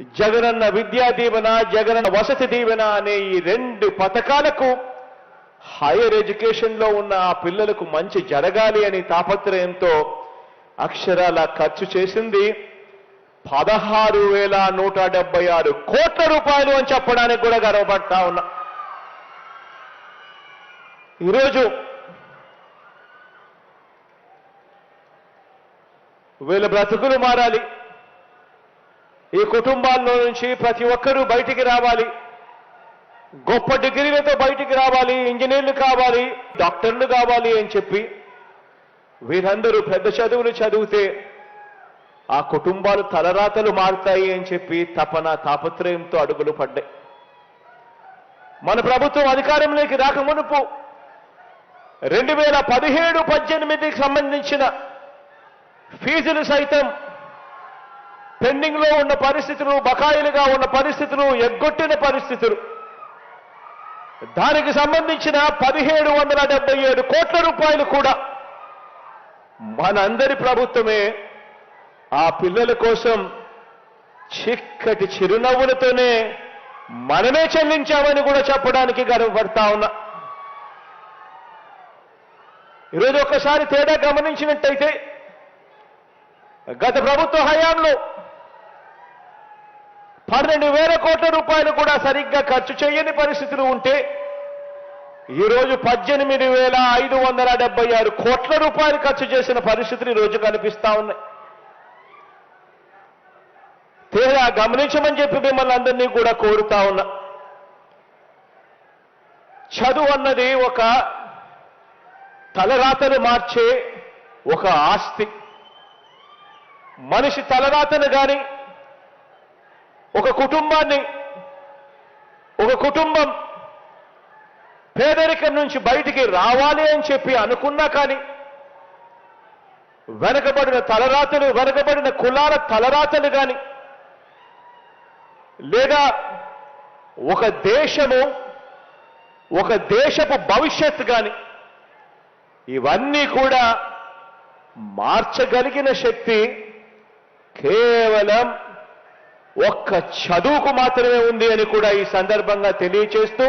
జగనన్న విద్యా దీవెన జగనన్న వసతి దీవెన అనే ఈ రెండు పథకాలకు హైయర్ ఎడ్యుకేషన్లో ఉన్న ఆ పిల్లలకు మంచి జరగాలి అని తాపత్రయంతో అక్షరాల ఖర్చు చేసింది పదహారు వేల నూట డెబ్బై ఆరు కోట్ల రూపాయలు అని చెప్పడానికి కూడా గర్వపడతా ఉన్నా. ఈరోజు వీళ్ళ బ్రతుకులు మారాలి. ఈ కుటుంబాల్లో నుంచి ప్రతి ఒక్కరూ బయటికి రావాలి. గొప్ప డిగ్రీలతో బయటికి రావాలి ఇంజనీర్లు కావాలి డాక్టర్లు కావాలి అని చెప్పి వీరందరూ పెద్ద చదువులు చదివితే ఆ కుటుంబాలు తలరాతలు మారుతాయి అని చెప్పి తపన తాపత్రయంతో అడుగులు పడ్డాయి. మన ప్రభుత్వం అధికారంలోకి రాకమునుపు రెండు వేల పదిహేడు పద్దెనిమిదికి సంబంధించిన ఫీజులు సైతం పెండింగ్లో ఉన్న పరిస్థితులు బకాయిలుగా ఉన్న పరిస్థితులు ఎగ్గొట్టిన పరిస్థితులు. దానికి సంబంధించిన పదిహేడు వందల డెబ్బై ఏడు కోట్ల రూపాయలు కూడా మనందరి ప్రభుత్వమే ఆ పిల్లల కోసం చిక్కటి చిరునవ్వులతోనే మనమే చెల్లించామని కూడా చెప్పడానికి గర్వపడతా ఉన్నా. ఈరోజు ఒకసారి తేడా గమనించినట్టయితే గత ప్రభుత్వ హయాంలో పన్నెండు వేల కోట్ల రూపాయలు కూడా సరిగ్గా ఖర్చు చేయని పరిస్థితులు ఉంటే ఈరోజు పద్దెనిమిది వేల ఐదు వందల డెబ్బై ఆరు కోట్ల రూపాయలు ఖర్చు చేసిన పరిస్థితులు ఈరోజు కనిపిస్తా ఉన్నాయి. తేడా గమనించమని చెప్పి మిమ్మల్ని అందరినీ కూడా కోరుతా ఉన్నా. చదువు అన్నది ఒక తలరాతను మార్చే ఒక ఆస్తి. మనిషి తలరాతను కానీ ఒక కుటుంబాన్ని ఒక కుటుంబం పేదరికం నుంచి బయటికి రావాలి అని చెప్పి అనుకున్నా కానీ వెనకబడిన తలరాతలు వెనకబడిన కులాల తలరాతలు కానీ లేదా ఒక దేశము ఒక దేశపు భవిష్యత్తు కానీ ఇవన్నీ కూడా మార్చగలిగిన శక్తి కేవలం ఒక్క చదువుకు మాత్రమే ఉంది అని కూడా ఈ సందర్భంగా తెలియచేస్తూ